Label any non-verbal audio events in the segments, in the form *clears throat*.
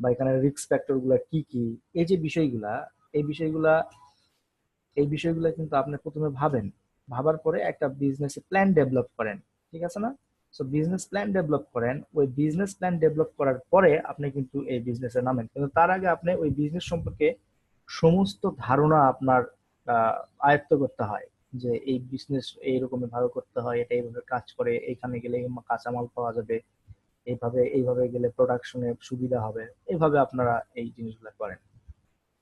বা এখানে রিস্ক ফ্যাক্টরগুলা কি কি? এই যে বিষয়গুলা, এই বিষয়গুলা, এই বিষয়গুলো কিন্তু আপনি প্রথমে ভাবেন। ভাবার পরে একটা বিজনেস প্ল্যান ডেভেলপ করেন, ঠিক আছে না? সো বিজনেস প্ল্যান ডেভেলপ করেন, ওই বিজনেস প্ল্যান ডেভেলপ করার পরে আপনি কিন্তু এই বিজনেসে নামেন। কিন্তু তার আগে আপনি ওই বিজনেস সম্পর্কে সমস্ত ধারণা আপনার আয়ত্ত করতে হয়, যে এই বিজনেস এইরকম ভাবে করতে হয়, এটা এইভাবে কাজ করে, এখানে গেলে কাঁচামাল পাওয়া যাবে এইভাবে এইভাবে গেলে প্রোডাকশনে সুবিধা হবে। এইভাবে আপনারা এই জিনিসগুলো করেন।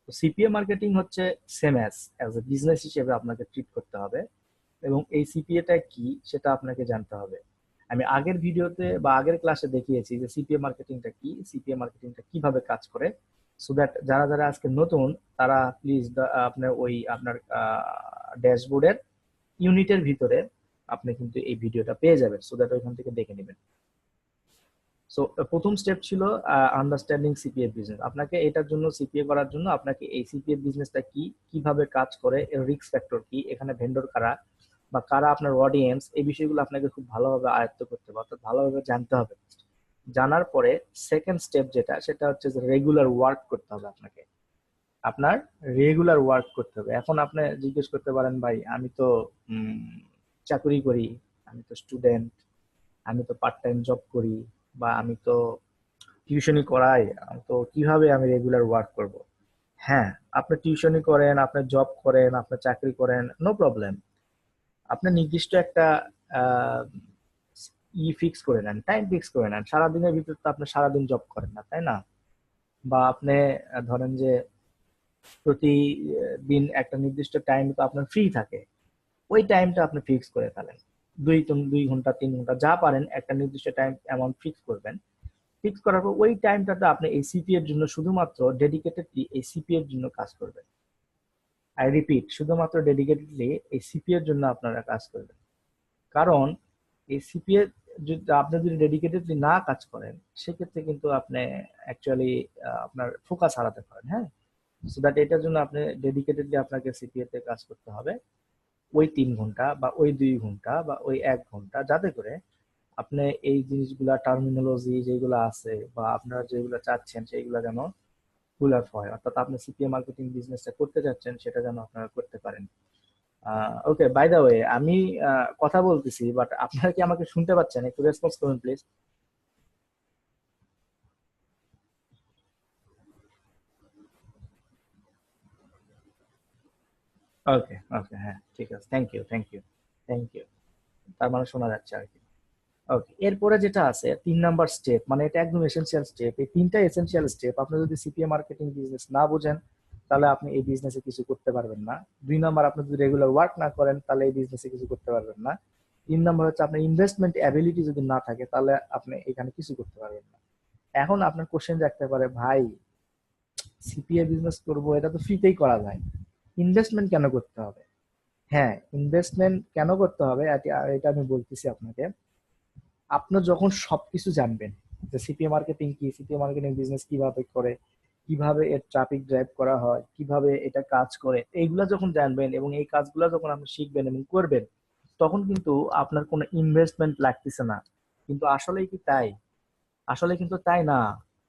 তো সিপিএ মার্কেটিং হচ্ছে same as as a business হিসেবে আপনাকে ট্রিট করতে হবে। এবং এই সিপিএটা কি সেটা আপনাকে জানতে হবে। আমি আগের ভিডিওতে বা আগের ক্লাসে দেখিয়েছি যে সিপিএ মার্কেটিংটা কি সিপিএ মার্কেটিংটা কীভাবে কাজ করে। সো দ্যাট যারা যারা আজকে নতুন, তারা প্লিজ আপনার ওই, আপনার ড্যাশবোর্ডের ইউনিটের ভিতরে আপনি কিন্তু এই ভিডিওটা পেয়ে যাবেন। সো দ্যাট ওইখান থেকে দেখে নেবেন। সো প্রথম স্টেপ ছিল আন্ডারস্ট্যান্ডিং সিপিএফ বিজনেস আপনাকে এটার জন্য সিপিএ করার জন্য আপনাকে এই সিপিএ বিজনেসটা কি, কীভাবে কাজ করে, এর রিস্ক ফ্যাক্টর কি, এখানে ভেন্ডর কারা, বা কারা আপনার অডিয়েন্স এই বিষয়গুলো আপনাকে খুব ভালোভাবে আয়ত্ত করতে হবে, অর্থাৎ ভালোভাবে জানতে হবে। জানার পরে সেকেন্ড স্টেপ যেটা, সেটা হচ্ছে যে রেগুলার ওয়ার্ক করতে হবে আপনাকে। আপনার রেগুলার ওয়ার্ক করতে হবে। এখন আপনি জিজ্ঞেস করতে পারেন, ভাই, আমি তো চাকরি করি, আমি তো স্টুডেন্ট আমি তো পার্ট টাইম জব করি বা আমি তো টিউশনই করাই তো কীভাবে আমি রেগুলার ওয়ার্ক করব? হ্যাঁ আপনি টিউশনই করেন, আপনি জব করেন, আপনি চাকরি করেন নো প্রবলেম আপনি নির্দিষ্ট একটা ই ফিক্স করে নেন টাইম ফিক্স করে নেন। সারাদিনের ভিতর তো আপনি সারাদিন জব করেন না, তাই না? বা আপনি ধরেন যে প্রতিদিন একটা নির্দিষ্ট টাইম তো আপনার ফ্রি থাকে। ওই টাইমটা আপনি ফিক্স করে ফেলেন। দুই দুই ঘণ্টা, তিন ঘণ্টা, যা পারেন একটা নির্দিষ্ট টাইম অ্যামাউন্ট ফিক্স করবেন। ফিক্স করার পর ওই টাইমটাতে আপনি এই সিপি এর জন্য শুধুমাত্র ডেডিকেটেডলি এই সিপি এর জন্য কাজ করবেন। আই রিপিট শুধুমাত্র ডেডিকেটেডলি এই সিপি এর জন্য আপনারা কাজ করবেন। কারণ এই সিপি এর যদি, আপনি যদি ডেডিকেটেডলি না কাজ করেন, সেক্ষেত্রে কিন্তু আপনি অ্যাকচুয়ালি আপনার ফোকাস হারাতে পারেন হ্যাঁ? সো দ্যাট এটার জন্য আপনি ডেডিকেটেডলি আপনাকে সিপিএ তে কাজ করতে হবে। ওই তিন ঘণ্টা বা ওই দুই ঘণ্টা বা ওই এক ঘণ্টা, যাতে করে আপনি এই জিনিসগুলা টার্মিনোলজি যেগুলো আছে বা আপনারা যেগুলো চাচ্ছেন সেইগুলো যেন ফুল আপ হয়। অর্থাৎ আপনি সিপিএ মার্কেটিং বিজনেসটা করতে চাচ্ছেন সেটা যেন আপনারা করতে পারেন। ওকে বাই দা ওয়ে আমি কথা বলতেছি বাট আপনারা কি আমাকে শুনতে পাচ্ছেন? একটু রেসপন্স করুন প্লিজ ওকে ওকে হ্যাঁ ঠিক আছে। Thank you thank you thank you তার মানে শোনা যাচ্ছে আর কি। ওকে এরপরে যেটা আছে, তিন নাম্বার স্টেপ মানে এটা একদম এসেনশিয়াল স্টেপ এই তিনটা এসেনশিয়াল স্টেপ আপনি যদি সিপিএ মার্কেটিং বিজনেস না বুঝেন, তাহলে আপনি এই বিজনেসে কিছু করতে পারবেন না। দুই নাম্বার, আপনি যদি রেগুলার ওয়ার্ক না করেন, তাহলে এই বিজনেসে কিছু করতে পারবেন না। তিন নাম্বার হচ্ছে, আপনার ইনভেস্টমেন্ট অ্যাবিলিটি যদি না থাকে, তাহলে আপনি এখানে কিছু করতে পারবেন না। এখন আপনার কোশ্চেন রাখতে পারে, ভাই সিপিএ বিজনেস করব, এটা তো ফ্রিতেই করা যায়। ইনভেস্টমেন্ট কেন করতে হবে? হ্যাঁ ইনভেস্টমেন্ট কেন করতে হবে? এটা আমি বলতেছি আপনাকে। আপনি যখন সবকিছু জানবেন, যে সিপিএ মার্কেটিং কি সিপিএ মার্কেটিং বিজনেস কীভাবে করে, কীভাবে এর ট্রাফিক ড্রাইভ করা হয়, কীভাবে এটা কাজ করে, এইগুলা যখন জানবেন এবং এই কাজগুলো যখন আপনি শিখবেন এবং করবেন, তখন কিন্তু আপনার কোনো ইনভেস্টমেন্ট লাগতেছে না। কিন্তু আসলে কি তাই? আসলে কিন্তু তাই না?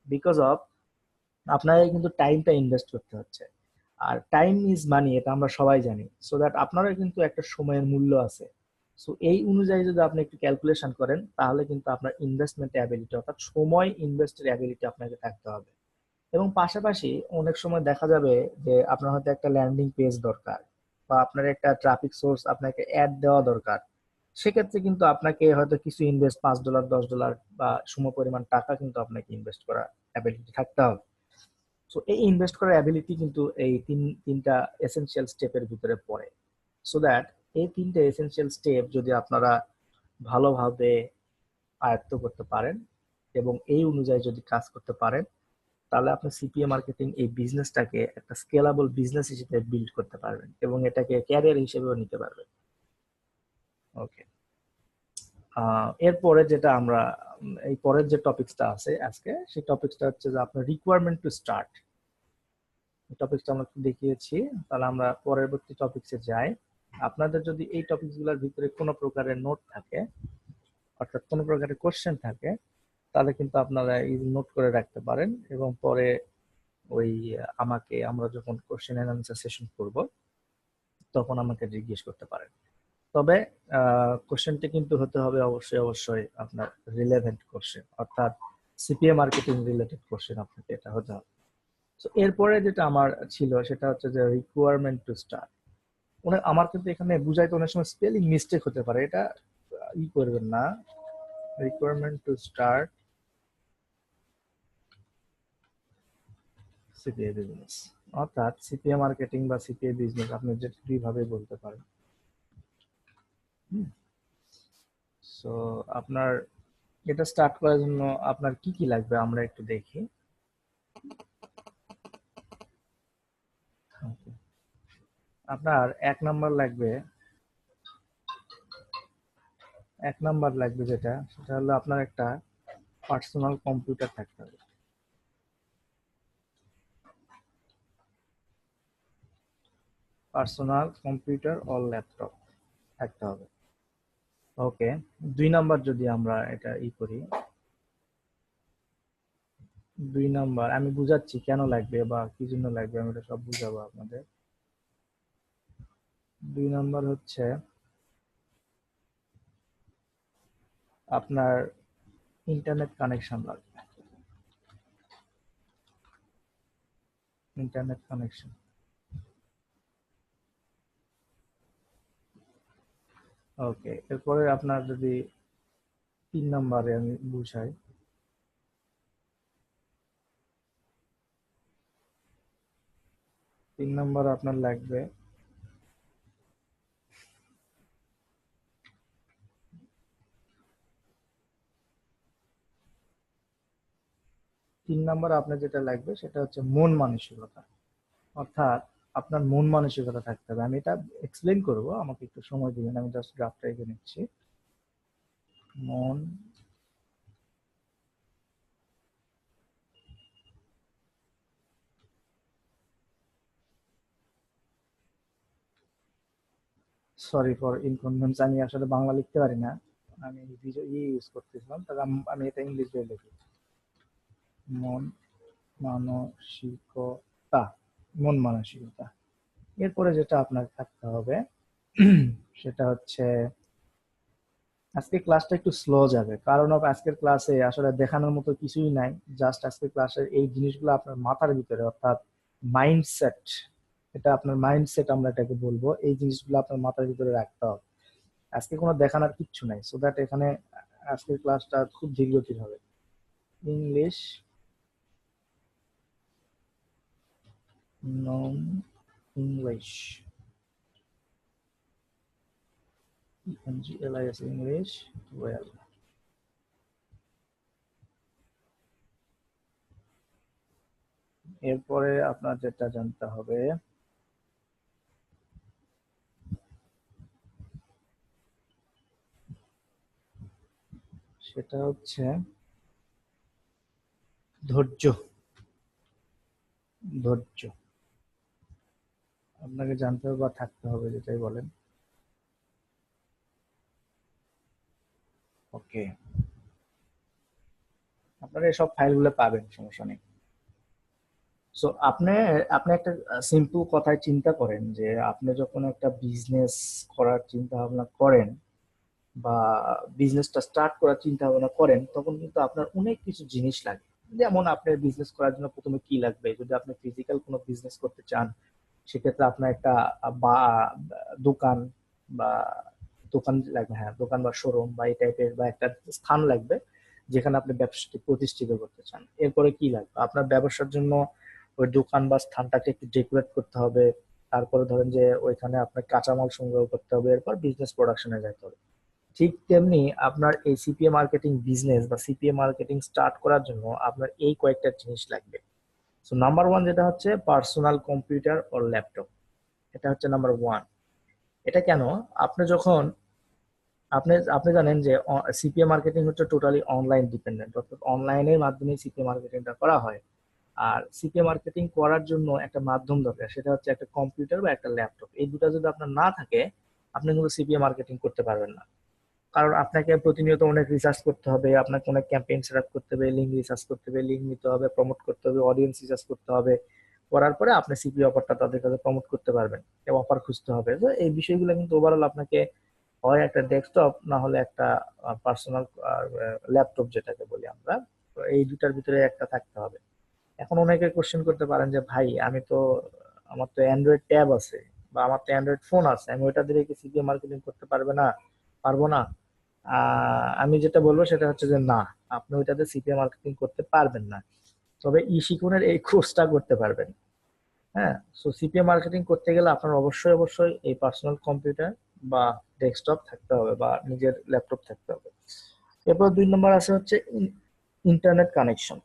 বিকজ অফ আপনাকে কিন্তু টাইমটা ইনভেস্ট করতে হচ্ছে। আর টাইম ইজ মানি এটা আমরা সবাই জানি। সো দ্যাট আপনারও কিন্তু একটা সময়ের মূল্য আছে। সো এই অনুযায়ী যদি আপনি একটু ক্যালকুলেশন করেন, তাহলে কিন্তু আপনার ইনভেস্টমেন্ট অ্যাবিলিটি অর্থাৎ সময় ইনভেস্টের অ্যাবিলিটি আপনাকে থাকতে হবে। এবং পাশাপাশি অনেক সময় দেখা যাবে যে আপনার হয়তো একটা ল্যান্ডিং পেজ দরকার, বা আপনার একটা ট্রাফিক সোর্স আপনাকে অ্যাড দেওয়া দরকার। সেক্ষেত্রে কিন্তু আপনাকে হয়তো কিছু ইনভেস্ট পাঁচ ডলার দশ ডলার বা সম পরিমাণ টাকা কিন্তু আপনাকে ইনভেস্ট করা অ্যাবিলিটি থাকতে হবে। সো এই ইনভেস্ট করার অ্যাবিলিটি কিন্তু এই তিন, তিনটা এসেনশিয়াল স্টেপের ভিতরে পড়ে। সো দ্যাট এই তিনটা এসেনশিয়াল স্টেপ যদি আপনারা ভালোভাবে আয়ত্ত করতে পারেন এবং এই অনুযায়ী যদি কাজ করতে পারেন, তাহলে আপনি সিপিএ মার্কেটিং এই বিজনেসটাকে একটা স্কেলাবল বিজনেস হিসেবে বিল্ড করতে পারবেন এবং এটাকে ক্যারিয়ার হিসেবেও নিতে পারবেন। ওকে এরপরে যেটা আমরা এই পরের যে টপিকসটা আছে আজকে, সেই টপিকসটা হচ্ছে যে আপনার রিকোয়ারমেন্ট টু স্টার্ট টপিকসটা আমরা দেখিয়েছি, তাহলে আমরা পরবর্তী টপিকসে যাই। আপনাদের যদি এই টপিকসগুলোর ভিতরে কোনো প্রকারের নোট থাকে, অর্থাৎ কোনো প্রকারের কোশ্চেন থাকে, তাহলে কিন্তু আপনারা এই নোট করে রাখতে পারেন এবং পরে ওই, আমাকে আমরা যখন কোশ্চেন অ্যান্ড আনসার সেশন করব, তখন আমাকে জিজ্ঞেস করতে পারেন। তবে কোশ্চেনটি কিন্তু হতে হবে অবশ্যই অবশ্যই আপনার রিলেভেন্ট কোশ্চেন অর্থাৎ সিপিএ মার্কেটিং রিলেটেড কোশ্চেন আপনাকে এটা হতে হবে। তো এরপরে যেটা আমার ছিল সেটা হচ্ছে যে রিকোয়ারমেন্ট টু স্টার্ট অনেক আমার কিন্তু এখানে বুঝাইতে অনেক সময় স্পেলিং মিস্টেক হতে পারে, এটা ই করবেন না। Requirement to start CPA business অর্থাৎ সিপিএ মার্কেটিং বা সিপিএ বিজনেস আপনি যে দুইভাবে বলতে পারেন। সো আপনার, এটা স্টার্ট করার জন্য আপনার কি কি লাগবে আমরা একটু দেখি। আপনার এক নাম্বার লাগবে, এক নাম্বার লাগবে যেটা, সেটা হলো আপনার একটা পার্সোনাল কম্পিউটার থাকতে হবে। পার্সোনাল কম্পিউটার অর ল্যাপটপ থাকতে হবে। ওকে, দুই নাম্বার যদি আমরা এটা ই করি। দুই নাম্বার, আমি বুঝাচ্ছি কেন লাগবে বা কি জন্য লাগবে, আমি এটা সব বুঝাবো আপনাদের। দুই নাম্বার হচ্ছে, আপনার ইন্টারনেট কানেকশন লাগবে। ইন্টারনেট কানেকশন ওকে এরপরে আপনার যদি তিন নম্বরে আমি বুঝাই। তিন নম্বর আপনার লাগবে। তিন নম্বর আপনার যেটা লাগবে সেটা হচ্ছে মন মানসিকতা। অর্থাৎ আপনার মন মানসিকতা থাকতে হবে। আমি এটা এক্সপ্লেন করব। আমাকে একটু সময় দিবেন। আমি জাস্ট গ্রাফটা এঁকে নিচ্ছি। মন সরি ফর ইনকনভেন্স আমি আসলে বাংলা লিখতে পারি না। আমি ইয়ে ইউজ করতেছিলাম। তাহলে আমি এটা ইংলিশ দিয়ে লিখি। মন মানসিকতা। মন মানসিকতা। এরপরে যেটা আপনার থাকতে হবে, সেটা হচ্ছে আজকে ক্লাসটা একটু স্লো যাবে। কারণ আজকের ক্লাসে আসলে দেখানোর মতো কিছুই নাই। জাস্ট আজকের ক্লাসের এই জিনিসগুলো আপনার মাথার ভিতরে, অর্থাৎ মাইন্ডসেট এটা আপনার মাইন্ডসেট আমরা এটাকে বলব, এই জিনিসগুলো আপনার মাথার ভিতরে রাখতে হবে। আজকে কোনো দেখানোর কিচ্ছু নাই। সো দ্যাট এখানে আজকের ক্লাসটা খুব ধীর গতির হবে English English ENGLIS English well এরপরে আপনার যেটা জানতে হবে সেটা হচ্ছে ধৈর্য। ধৈর্য। আপনাকে জানতে হবে বা থাকতে হবে যেটাই বলেন। ওকে। আপনারা এসব ফাইলগুলো পাবেন সমস্যা নেই। সো আপনি আপনি একটা সিম্পল কথায় চিন্তা করেন যে আপনি যখন একটা বিজনেস করার চিন্তা ভাবনা করেন বা বিজনেসটা স্টার্ট করার চিন্তা ভাবনা করেন তখন কিন্তু আপনার অনেক কিছু জিনিস লাগে। যেমন আপনার বিজনেস করার জন্য প্রথমে কি লাগবে? যদি আপনি ফিজিক্যাল কোনো বিজনেস করতে চান সেক্ষেত্রে আপনার একটা বা, দোকান বা, দোকান লাগবে হ্যাঁ দোকান বা শোরুম বা এই টাইপের বা একটা স্থান লাগবে, যেখানে আপনি ব্যবসাটি প্রতিষ্ঠিত করতে চান। এরপরে কি লাগবে? আপনার ব্যবসার জন্য ওই দোকান বা স্থানটাকে একটু ডেকোরেট করতে হবে। তারপরে ধরেন যে ওইখানে আপনার কাঁচামাল সংগ্রহ করতে হবে, এরপর বিজনেস প্রোডাকশনে যেতে হবে। ঠিক তেমনি আপনার এই সিপিএ মার্কেটিং বিজনেস বা সিপিএ মার্কেটিং স্টার্ট করার জন্য আপনার এই কয়েকটা জিনিস লাগবে। সো নাম্বার ওয়ান যেটা হচ্ছে পার্সোনাল কম্পিউটার ও ল্যাপটপ এটা হচ্ছে নাম্বার ওয়ান এটা কেন? আপনি যখন, আপনি আপনি জানেন যে সিপিএ মার্কেটিং হচ্ছে টোটালি অনলাইন ডিপেন্ডেন্ট অর্থাৎ অনলাইনের মাধ্যমে সিপিএ মার্কেটিংটা করা হয়। আর সিপিএ মার্কেটিং করার জন্য একটা মাধ্যম দরকার, সেটা হচ্ছে একটা কম্পিউটার বা একটা ল্যাপটপ এই দুটো যদি আপনার না থাকে, আপনি কিন্তু সিপিএ মার্কেটিং করতে পারবেন না। কারণ আপনাকে প্রতিনিয়ত অনেক রিসার্চ করতে হবে, আপনাকে অনেক ক্যাম্পেইন সেট আপ করতে হবে লিঙ্ক রিসার্চ করতে হবে লিঙ্ক নিতে হবে প্রমোট করতে হবে অডিয়েন্স রিসার্চ করতে হবে। করার পরে আপনি সিপি অফারটা তাদের কাছে প্রমোট করতে পারবেন, এবং অফার খুঁজতে হবে। তো এই বিষয়গুলো কিন্তু ওভারঅল আপনাকে হয় একটা ডেস্কটপ না হলে একটা পার্সোনাল ল্যাপটপ যেটাকে বলি আমরা। তো এই দুটার ভিতরে একটা থাকতে হবে। এখন অনেকে কোশ্চেন করতে পারেন যে, ভাই, আমি তো, আমার তো অ্যান্ড্রয়েড ট্যাব আছে, বা আমার তো অ্যান্ড্রয়েড ফোন আছে, আমি ওইটা দিয়ে কি সিপিএ মার্কেটিং করতে পারবে না? পারব না? আমি যেটা বলব সেটা হচ্ছে যে না, আপনি ওইটাতে সিপিএ মার্কেটিং করতে পারবেন না। তবে ই শিখনের এই কোর্সটা করতে পারবেন। হ্যাঁ সো সিপিএ মার্কেটিং করতে গেলে আপনার অবশ্যই অবশ্যই এই পার্সোনাল কম্পিউটার বা ডেস্কটপ থাকতে হবে বা নিজের ল্যাপটপ থাকতে হবে। এরপর দুই নম্বর আছে হচ্ছে ইন্টারনেট কানেকশন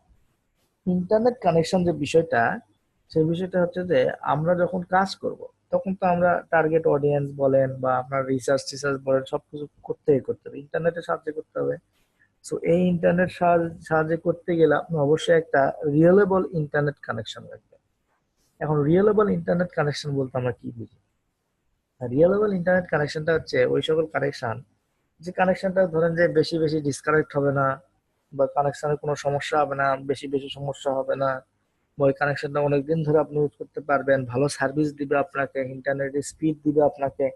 ইন্টারনেট কানেকশন যে বিষয়টা, সেই বিষয়টা হচ্ছে যে আমরা যখন কাজ করব তখন তো আমরা টার্গেট অডিয়েন্স বলেন বা আপনার রিসার্চ টিসার্চ বলেন, সবকিছু করতেই করতে হবে। ইন্টারনেটের সাহায্যে করতে হবে। সো এই ইন্টারনেট সাহায্যে করতে গেলে আপনি অবশ্যই একটা রিয়েলেবল ইন্টারনেট কানেকশন লাগবে। এখন রিয়েলেবল ইন্টারনেট কানেকশন বলতে আমরা কি বুঝি? রিয়েলেবল ইন্টারনেট কানেকশনটা হচ্ছে ওই সকল কানেকশন যে কানেকশনটা ধরেন যে বেশি বেশি ডিসকানেক্ট হবে না বা কানেকশনের কোনো সমস্যা হবে না, বেশি বেশি সমস্যা হবে না ওই কানেকশনটা অনেকদিন ধরে আপনি ইউজ করতে পারবেন। ভালো সার্ভিস দিবে আপনাকে ইন্টারনেটের স্পিড দিবে আপনাকে।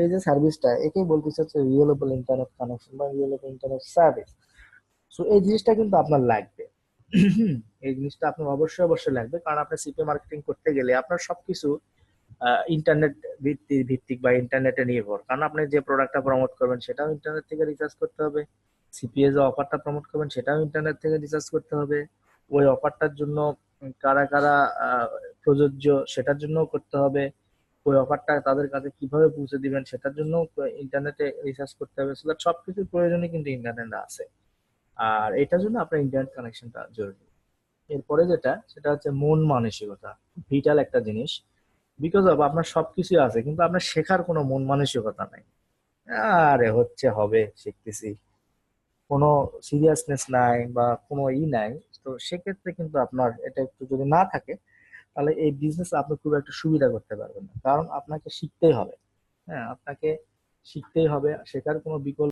এই যে সার্ভিসটা একেই বলতে চাচ্ছে রিয়েলেবল ইন্টারনেট কানেকশন বা রিয়েলেবল ইন্টারনেট সার্ভিস সো এই জিনিসটা কিন্তু আপনার লাগবে। *clears throat* এই জিনিসটা আপনার অবশ্যই অবশ্যই লাগবে। কারণ আপনি সিপি মার্কেটিং করতে গেলে আপনার সবকিছু ইন্টারনেট ভিত্তিক ভিত্তিক বা ইন্টারনেটে নির্ভর। কারণ আপনি যে প্রোডাক্টটা প্রমোট করবেন, সেটাও ইন্টারনেট থেকে রিচার্জ করতে হবে। সিপিএ যে অফারটা প্রমোট করবেন, সেটাও ইন্টারনেট থেকে রিচার্জ করতে হবে। ওই অফারটার জন্য কারা কারা প্রযোজ্য সেটার জন্য করতে হবে। ওই অফারটা তাদের কাছে কীভাবে পৌঁছে দিবেন সেটার জন্য ইন্টারনেটে রিসার্চ করতে হবে। সো দ্যাট সবকিছুর প্রয়োজনে কিন্তু ইন্টারনেট আছে। আর এটার জন্য আপনার ইন্টারনেট কানেকশনটা জরুরি। এরপরে যেটা, সেটা হচ্ছে মন মানসিকতা। ভিটাল একটা জিনিস। বিকজ অফ আপনার সবকিছু আছে, কিন্তু আপনার শেখার কোনো মন মানসিকতা নাই। আরে হচ্ছে, হবে, শিখতেছি। কোনো সিরিয়াসনেস নাই বা কোনো ই নাই। তো সেক্ষেত্রে কিন্তু আপনার এটা একটু যদি না থাকে, তাহলে এই বিজনেস আপনি খুব একটা সুবিধা করতে পারবেন না। কারণ আপনাকে শিখতেই হবে। হ্যাঁ আপনাকে শিখতেই হবে, শেখার কোনো বিকল্প